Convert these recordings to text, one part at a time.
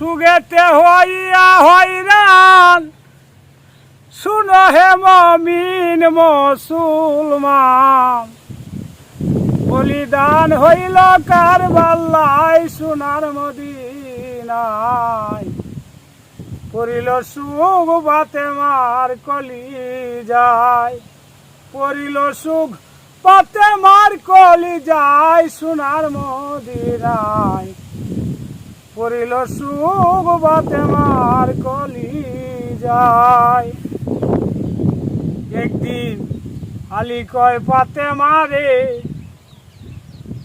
সুগেতে হইয়া হইরান। শুনো হে মমিন মুসলমান, বলিদান হইল কার বাল্লাই সোনার মদিনায়। পড়িল সুখ, বাতে মার কলি যায় পড়িল সুখ পাতে মার কলি যায় সোনার মদিনায়। পড়িল সুখ বাতে মার কলি যায় একদিন আলি কয় পাতে মারে,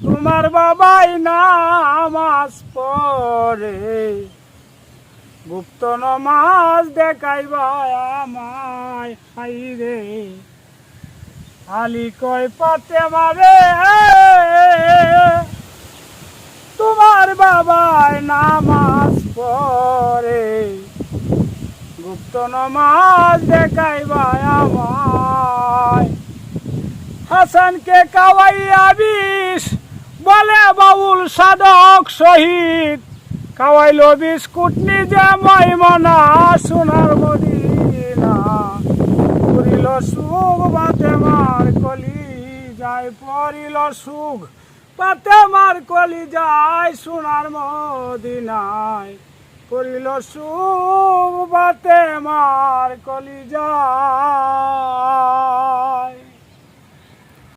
তোমার বাবাই নামাজ পড়ে। গুপ্ত নমাজ দেখাইবা আমায়, হাই রে। আলি কয় পাতে মারে তোমার বাবাই নামাজ পড়ে। গুপ্ত নমাজ দেখাইবা আমায়। হাসানকে কাওয়াইয়া বিষ, বলে বাউল সাধক শহীদ। কাওয়াইল বিস্কুট নিজে ময়মনা সোনার মদিনা। পড়িল সুখ, বাতে মার কলি যায় পড়িল সুখ। পাতে মার কলি যায় সোনার মদিনাই পড়িল সু বাতে মার কলি যায়